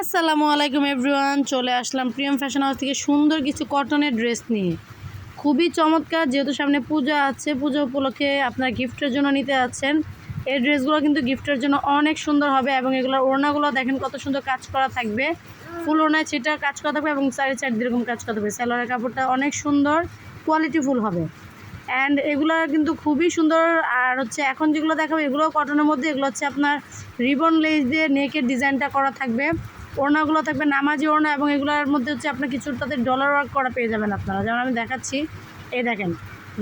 আসসালামু আলাইকুম এভরিওয়ান, চলে আসলাম প্রিয়ম ফ্যাশন হাউস থেকে সুন্দর কিছু কটনের ড্রেস নিয়ে। খুবই চমৎকার, যেহেতু সামনে পূজা আছে, পুজো উপলক্ষে আপনার গিফটের জন্য নিতে যাচ্ছেন। এই ড্রেসগুলো কিন্তু গিফটের জন্য অনেক সুন্দর হবে এবং এগুলোর ওড়নাগুলো দেখেন কত সুন্দর কাজ করা থাকবে। ফুল ওড়নায় সেটা কাজ করা থাকবে এবং চারি চার এরকম কাজ করা থাকবে স্যালোয়ারের কাপড়টা অনেক সুন্দর কোয়ালিটিফুল হবে। অ্যান্ড এগুলো কিন্তু খুবই সুন্দর, আর হচ্ছে এখন যেগুলো দেখাবো এগুলো কটনের মধ্যে, এগুলো হচ্ছে আপনার রিবন লেস দিয়ে নেকের ডিজাইনটা করা থাকবে। ওড়নাগুলো থাকবে নামাজি ওড়না এবং এগুলোর মধ্যে হচ্ছে আপনার কিছু তাদের ডলার ওয়ার্ক করা পেয়ে যাবেন আপনারা। যেমন আমি দেখাচ্ছি, এই দেখেন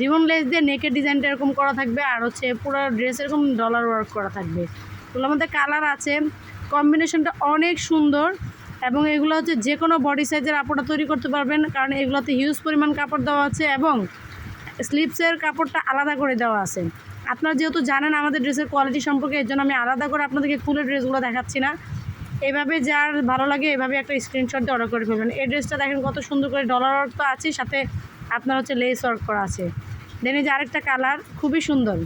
রিবন লেস দিয়ে নেকের ডিজাইনটা এরকম করা থাকবে আর হচ্ছে পুরো ড্রেস এরকম ডলার ওয়ার্ক করা থাকবে। এগুলোর মধ্যে কালার আছে কম্বিনেশনটা অনেক সুন্দর এবং এগুলো হচ্ছে যে কোনো বডি সাইজের কাপড়টা তৈরি করতে পারবেন কারণ এগুলোতে হিউজ পরিমাণ কাপড় দেওয়া আছে এবং স্লিপসের কাপড়টা আলাদা করে দেওয়া আছে। আপনারা যেহেতু জানেন আমাদের ড্রেসের কোয়ালিটি সম্পর্কে, এর জন্য আমি আলাদা করে আপনাদেরকে খুলে ড্রেসগুলো দেখাচ্ছি না। এভাবে যার ভালো লাগে এভাবে একটা স্ক্রিনশট দিয়ে অর্ডার করে ফেলবেন। এই ড্রেসটা দেখেন কত সুন্দর করে ডলার ওয়ার্ক তো আছে সাথে আপনার হচ্ছে লেস ওয়ার্ক করা আছে। দেন এই যে আরেকটা কালার খুবই সুন্দর।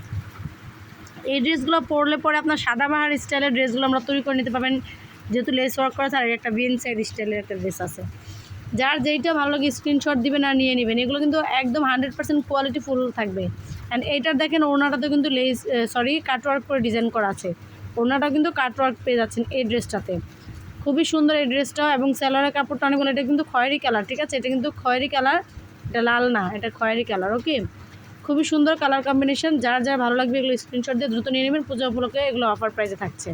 এই ড্রেসগুলো পরলে পরে আপনার সাদাবাহার স্টাইলের ড্রেসগুলো আমরা তৈরি করে নিতে পারবেন। যেহেতু লেস ওয়ার্ক করা আছে, আর একটা বিন সাইড স্টাইলের একটা ড্রেস আছে। যার যেইটা ভালো লাগে স্ক্রিনশট দিবেন আর নিয়ে নেবেন। এগুলো কিন্তু একদম হান্ড্রেড পার্সেন্ট কোয়ালিটি ফুল থাকবে। অ্যান্ড এইটার দেখেন ওনাটাতে কিন্তু লেস সরি কাটওয়ার্ক করে ডিজাইন করা আছে। ওনাটাও কিন্তু কাটওয়ার্ক পেয়ে যাচ্ছেন এই ড্রেসটাতে। খুবই সুন্দর এই ড্রেসটা এবং স্যালোয়ারের কাপড়টা অনেক এটা কিন্তু খয়েরি কালার ঠিক আছে? এটা কিন্তু খয়েরি কালার এটা লাল না, এটা খয়েরি কালার ওকে খুবই সুন্দর কালার কম্বিনেশন যার যার ভালো লাগবে এগুলো স্ক্রিনশট দিয়ে দ্রুত নিয়ে নেবেন, পুজো উপলক্ষে এগুলো অফার প্রাইসে থাকছে।